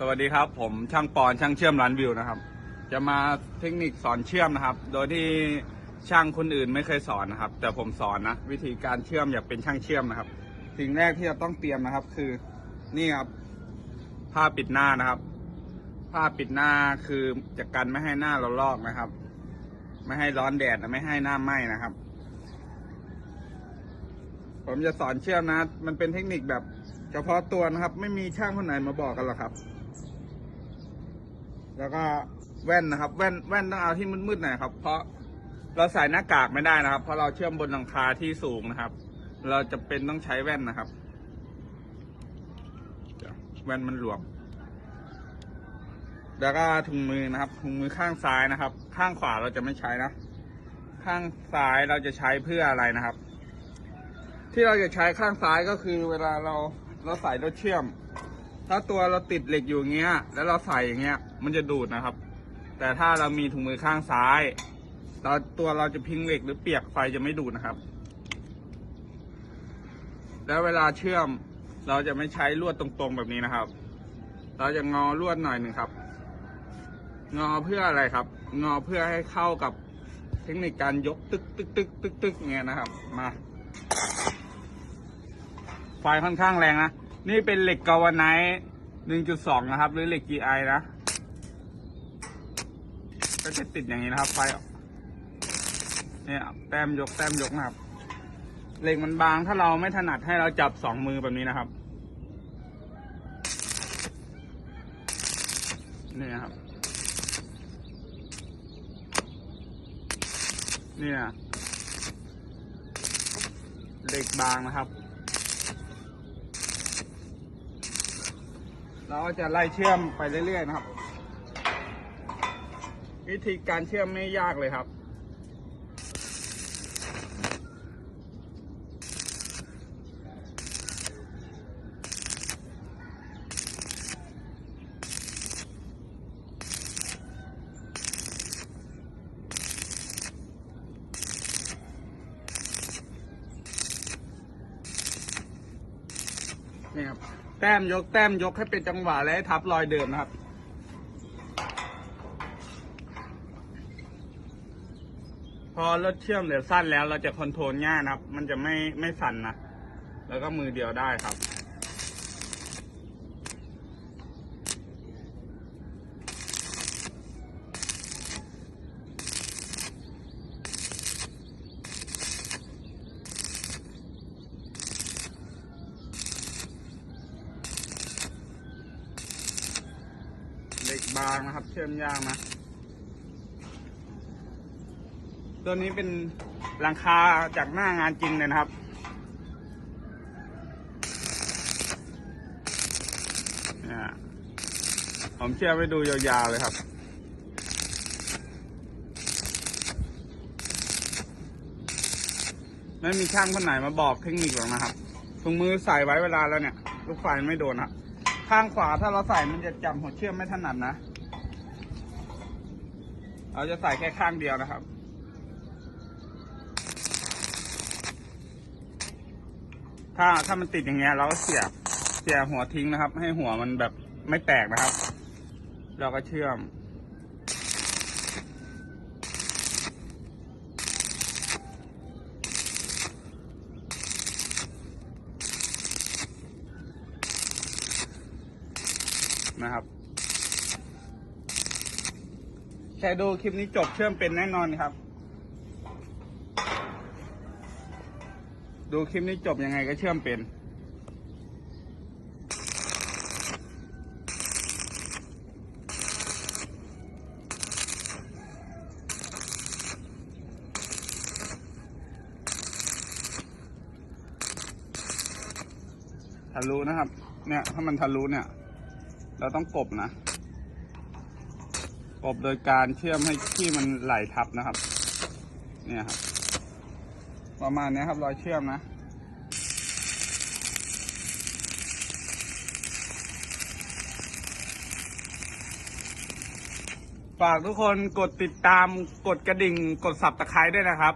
สวัสดีครับ ผมช่างปอนช่างเชื่อมร้านวิวนะครับ จะมาเทคนิคสอนเชื่อมนะครับ โดยที่ช่างคนอื่นไม่เคยสอนนะครับ แต่ผมสอนนะวิธีการเชื่อมอยากเป็นช่างเชื่อมนะครับ สิ่งแรกที่เราต้องเตรียมนะครับ คือนี่ครับ ผ้าปิดหน้านะครับ ผ้าปิดหน้าคือจะกันไม่ให้หน้าเราลอกนะครับ ไม่ให้ร้อนแดดนะไม่ให้หน้าไหม้นะครับ ผมจะสอนเชื่อมนะ มันเป็นเทคนิคแบบเฉพาะตัวนะครับ ไม่มีช่างคนไหนมาบอกกันหรอกครับ แล้วก็แว่นนะครับ แว่นแว่นต้องเอาที่มืดๆหน่อยครับ เพราะเราใส่หน้ากากไม่ได้นะครับ เพราะเราเชื่อมบนหลังคาที่สูงนะครับ เราจะเป็นต้องใช้แว่นนะครับแว่นมันหลวม แล้วก็ถุงมือนะครับ ถุงมือข้างซ้ายนะครับ ข้างขวาเราจะไม่ใช้นะ ข้างซ้ายเราจะใช้เพื่ออะไรนะครับ ที่เราจะใช้ข้างซ้ายก็คือ เวลาเราเราใส่รถเชื่อม ถ้าตัวเราติดเหล็กอยู่เงี้ย แล้วเราใส่อย่างเงี้ย มันจะดูดนะครับ แต่ถ้าเรามีถุงมือข้างซ้ายเราตัวเราจะพิงเหล็กหรือเปียกไฟจะไม่ดูดนะครับ แล้วเวลาเชื่อมเราจะไม่ใช้ลวดตรงๆแบบนี้นะครับ เราจะงอลวดหน่อยหนึ่งครับ งอเพื่ออะไรครับ งอเพื่อให้เข้ากับเทคนิคการยกตึกตึกตึกตึกตึกเงี้ยนะครับ มา ไฟค่อนข้างแรงนะ นี่เป็นเหล็กกาวไนท์1.2 นะครับ หรือเหล็ก GI นะ ก็จะติดอย่างนี้นะครับ ไฟออกเนี่ยแต้มยกแต้มยกนะครับเหล็กมันบางถ้าเราไม่ถนัดให้เราจับสองมือแบบนี้นะครับนี่นะครับเนี่ยเหล็กบางนะครับ เราก็จะไล่เชื่อมไปเรื่อยๆนะครับ วิธีการเชื่อมไม่ยากเลยครับ นี่ครับ แต้มยกแต้มยกให้เป็นจังหวะและให้ทับรอยเดิมนะครับ พอรถเชื่อมเหลือสั้นแล้วเราจะคอนโทรลง่ายนะครับ มันจะไม่ไม่สั่นนะ แล้วก็มือเดียวได้ครับเหล็กบางนะครับ เชื่อมยากนะ ตัวนี้เป็นหลังคาจากหน้างานจริงเลยนะครับนี่ยผมเชื่อมไปดูยาวๆเลยครับไม่มีช่างคนไหนมาบอกเทคนิคหรอกนะครับถุงมือใส่ไว้เวลาแล้วเนี่ย ลูกไฟไม่โดนครับข้างขวาถ้าเราใส่มันจะจับหัวเชื่อมไม่ถนัดนะ เราจะใส่แค่ข้างเดียวนะครับ ถ้าถ้ามันติดอย่างเงี้ยเราก็เสียบเสียบหัวทิ้งนะครับ ให้หัวมันแบบไม่แตกนะครับ เราก็เชื่อม นะครับแค่ดูคลิปนี้จบเชื่อมเป็นแน่นอนครับ ดูคลิปนี้จบยังไงก็เชื่อมเป็น ทะลุนะครับ เนี่ย ถ้ามันทะลุเนี่ย เราต้องกบนะ กบโดยการเชื่อมให้ที่มันไหลทับนะครับ เนี่ยครับประมาณนี้ครับรอยเชื่อมนะ ฝากทุกคนกดติดตามกดกระดิ่งกดสับตะไคร้ด้วยนะครับ